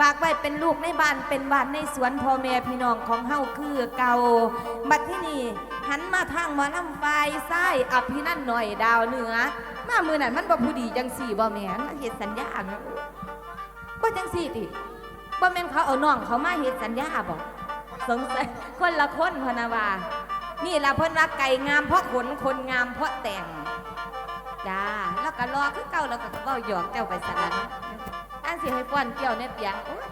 ฝากไว้เป็นลูกในบ้านเป็นบ้านในสวนพ่อแม่พี่น้องของเฮาคือเก่าบัดที่นี่หันมาทางหมอลำไฟซ้อภินันหน่อยดาวเหนือ มามือนั้นมันบ่ผู้ดีจังสี่บ่แม่นมันเฮ็ดสัญญาเนาะบ่จังสี่ติบ่แม่นเขาเอาน้องเขามาเฮ็ดสัญญาบ่สงสัยคนละคนพนะว่านี่ละเพิ่นว่าไก่งามเพราะขนคนงามเพราะแต่งจ้าแล้วก็รอคือเก่าแล้วก็เว้าหยอกเจ้าไปสลัน อันสิให้ป้อนเกี่ยวในเปียงโอ้ย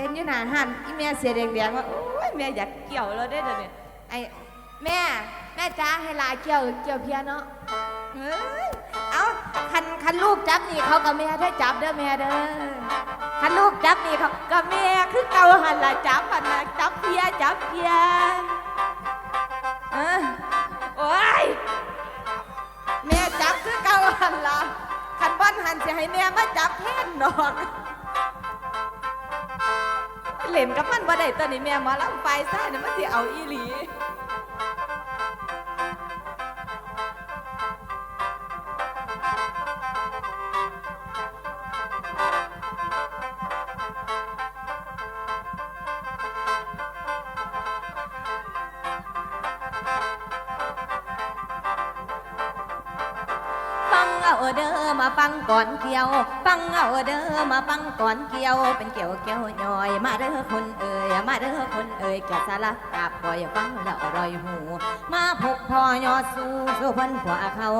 เห็นอยู่หน้าหันอีแม่เสียแดงๆว่าโอ้ยแม่อยากเกี่ยวแล้วได้อเดี๋ยวนี้ไอ้แม่แม่จ้าให้ลาเกี่ยวเกี่ยวเพียเนาะเอ้ยเอาคันคันลูกจับนี่เขากับแม่ได้จับเด้อแม่เด้อคันลูกจับนี่เขากับแม่คือเก่าหันละจับหันละจับเพียจับเพียเออโอ้ยแม่จับคือเก่าหันละคันบ้านหันจะให้แม่มาจับแทนดอก เล่นกับมันบ่ได้ตอนนี้แม่หมาลำไฟซ่าเนี่ยมันสิเอาอีหลี มาฟังก่อนเกี่ยวฟังเอาเด้อมาฟังก่อนเกี่ยว เป็นเกี่ยวเกี่ยวย่อย มาเด้อคนเอ่ย มาเด้อคนเอ่ยแกะสาระกาบปล่อยฟังแล้วอร่อยหู มาพบพอยอดสู้สู้เพันขวาเขา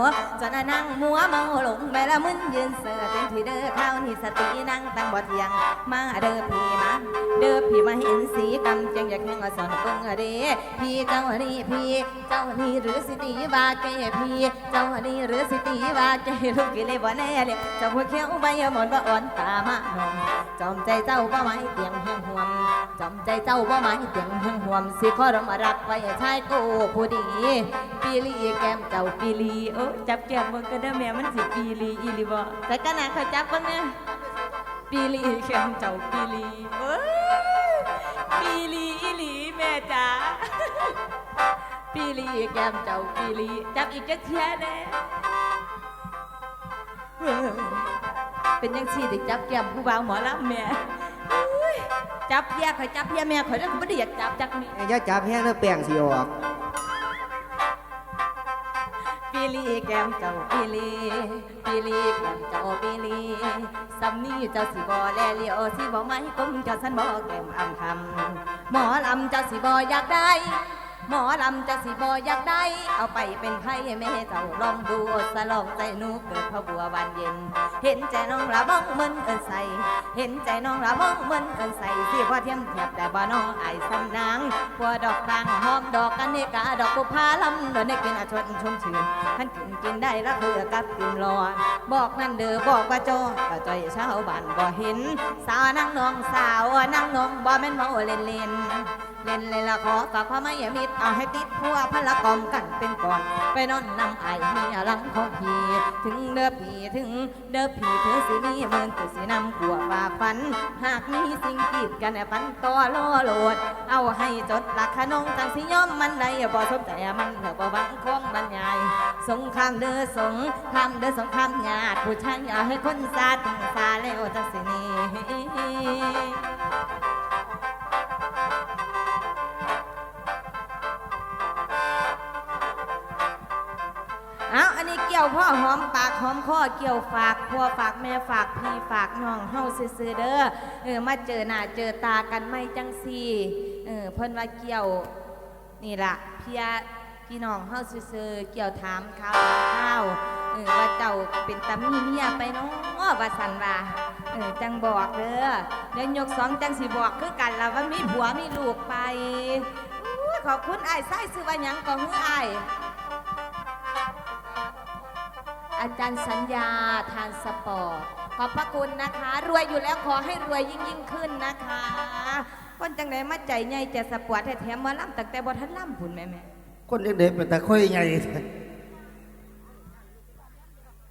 จนนั่งมัวเมาหลงไปละมึนยืนเสือเต็มที่เด้อข้าวนี่สตินั่งตั้งบ่เทียง มาเด้อพี่มาเด้อพี่มาเห็นสีกำจังอยากแข่งสอนเบิ่งอะเด้พี่เจ้านี่พี่เจ้านี่หรือสิตีว่าแกพี่เจ้านี่หรือสิตีว่าแกลูกกิเลยบ่แน่เลยเจ้าหัวเขียวใบหมอนบ่อ่อนตามานมจอมใจเจ้าบ่ไม้เตียงแห่งห่วมจอมใจเจ้าบ่ไม้เตียงห่งห่วมสิขอรมารักไว้ชายกูผู้ดีปีลีแก้มเจ้าปีลีโอ้จับแก้มมึงก็ได้แม่มันสิปีลีอีหลีบ่แต่กันนะเขาจับเบิ่งแน่ปีลีแข่งเจ้าปีลีเอ้ปีลีอีหลีแม่จ๋าปีลีแก้มเจ้าปีลีจับอีกจักเทียแน่เอ้ยเป็นยังสี่ได้จับแก้มผู้บ่าวหมอลำแม่ จับเพียข่อยจับเพียแม่ข่อยแล้วก็ไม่ได้อยากจับจักนี่อย่าจับแห้งแล้วแป้งสิออกปีลีแก้มเจ้าปีลีปีลีแก้มเจ้าปีลีสำนี้เจ้าสิบ่แลเลียวสิบ่ไม่ก้มเจ้าสันบ่แก้มอำคำหมอลำเจ้าสิบ่อยากได้ หมอลำจ้าสิบ่อยากได้ เอาไปเป็นไพ่แม่เจ้าลองดูสลองใจหนูเกิดพระบัวบานเย็น เห็นใจน้องละบ้องมึนเอินใส่ เห็นใจน้องละบ้องมึนเอินใส่สิพอเทียมแถบแต่บ่น้องไอ้สำนางพัวดอกกลางหอมดอกกันเนกาดอกกุพาลำดนได้กินอาชวนชมชื่นท่านกินกินได้ละเพื่อกับติมรอบอกนั่นเด้อบอกว่าโจก็จอยชาวบ้านบ่เห็น สาวนั่งน้องสาวนั่งน้องบ่แม่นเมาเล่นเล่น เล่นเลยละขอฝากความไม่มิตรเอาให้ติดพัวพละกอมกันเป็นก่อน ไปนอนนำไอ้เมียหลังของพี่ ถึงเด้อพี่ถึงเด้อพี่เธอสิมีเมินตัวสินำขัวฝ่าฟัน หากมีสิ่งกีดกันปันต่อล่อโลด เอาให้จดหลักขนองจังสิยอมมันได้บ่สมแต่มันเถอะบ่หวังคงบรรยายสงครามเด้อสงครามเด้อสงครามญาติผู้ชายอย่าให้คนซาถึงซาแล้วจังสิหนี่ เกี่ยวพ่อหอมปากหอมคอเกี่ยวฝากพัวฝากแม่ฝากพี่ฝากน้องเฮาซื่อๆเด้อเออมาเจอหน้าเจอตากันไม่จังซี่เออเพิ่นว่าเกี่ยวนี่ล่ะพี่พี่น้องเฮาซื่อๆเกี่ยวถามข่าวข่าวเออว่าเจ้าเป็นตามีเมียไปเนาะว่าสันว่าเออจังบอกเด้อเดี๋ยวยกสองจังสิบอกคือกันล่ะว่ามีผัวมีลูกไปขอบคุณไอ้ายไส้ซื้อว่าหยังก็ฮืออ้ย อาจารย์สัญญาทานสปอร์ต ขอบพระคุณนะคะ รวยอยู่แล้วขอให้รวยยิ่งยิ่งขึ้นนะคะ คนจังไดมาใจใหญ่จะสปอร์ตแถมมาล่ำตั้งแต่บ่ทันล่ำผุนแม่แม่คนเด็กๆเป็นตาค่อยใหญ่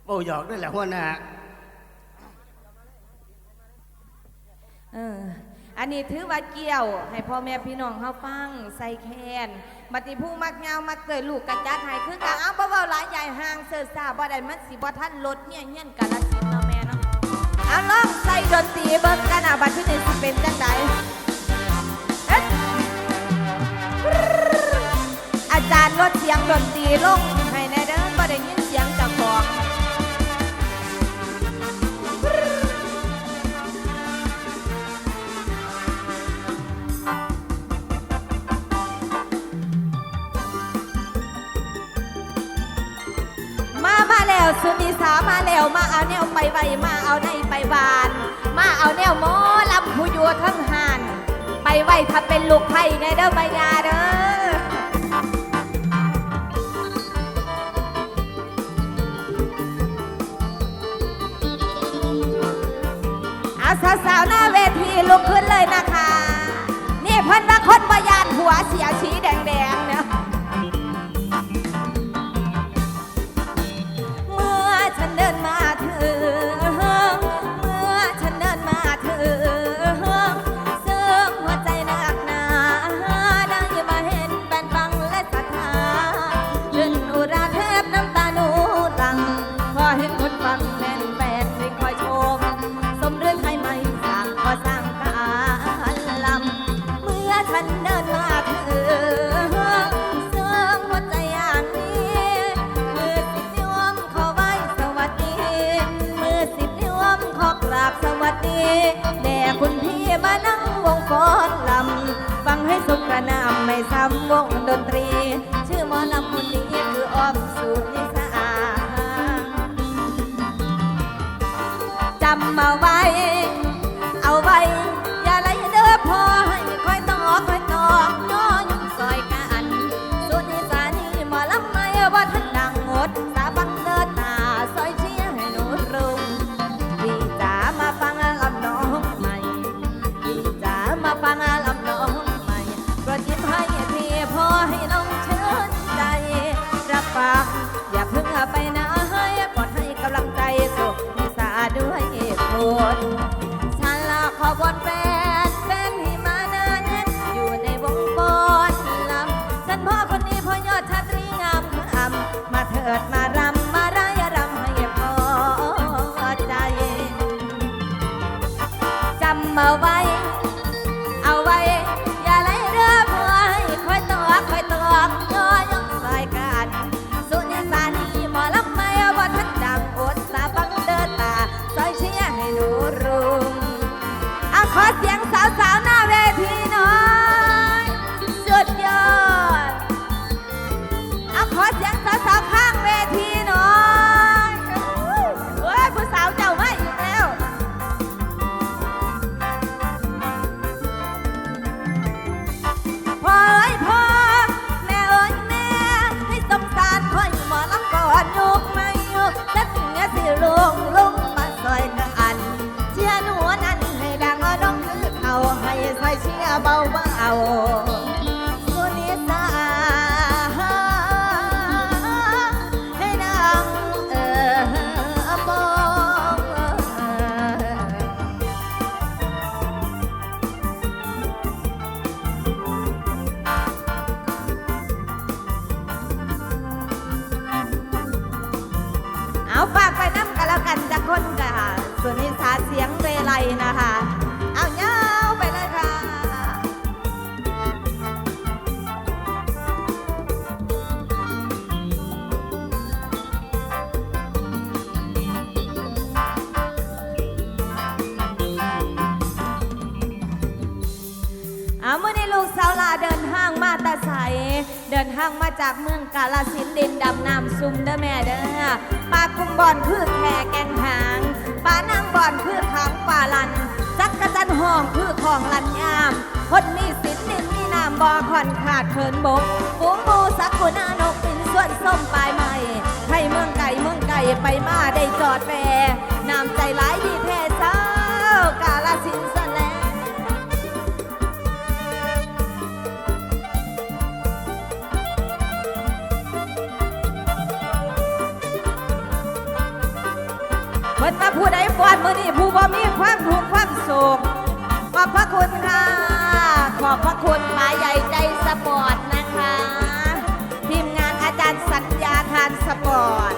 โอ้หยอกได้แหละหัวหน้าเออ อันนี้ถือว่าเกี่ยว ให้พ่อแม่พี่น้องเขาฟังใส่แคนบัติผู้มักเงามักเตยลูกกระจัดหายคือกันเอาบ่เว้าหลายใหญ่ห่างเสิร์ชซาบ่ได้มันสิบ่ท่านลดเนี่ยเงี้ยนกาลสินเนาะแม่เนาะเอาลองใส่ดนตรีเบิ้งกันอะบัดที่นี้สิเป็นจังไดอาจารย์ลดเสียงดนตรีลง มาแล้วมาเอาแนวไปไวมาเอาในไปวาน มาเอาแนวโมลำผู้อยู่ทั้งหานไปไวถ้าเป็นลูกไผ่ไงเด้อใบยาเด้ออสาสาวหน้าเวทีลุกขึ้นเลยนะคะ นี่เพิ่นว่าคนบยานหัวเสียชี dám mộng Bye. จากเมืองกาลสินดินดำน้ำซุ่มเด้อแม่เด้อปลากุ้งบอนพือแข่แกงหางปลานางบอนพือขังปลาลันสักกระจันห้องพือของลันยามคนมีสินดินมีน้ำบ่อขอนขาดเขินบกปูมูสักกุนานกเป็นส่วนส้มปลายใหม่ให้เมืองไก่เมืองไก่ไปมาได้จอดแฟน้ำใจหลายดีเท ถ้าผู้ใดฟอนมือนี่ผู้บ่มีความถูกความสุขขอบพระคุณค่ะ ขอบพระคุณหมาใหญ่ใจสปอร์ตนะคะ ทีมงานอาจารย์สัญญาทานสปอร์ต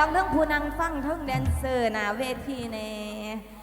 ของทั้งผู้นั่งฟังทั้งแดนเซอร์หน้าเวทีแน่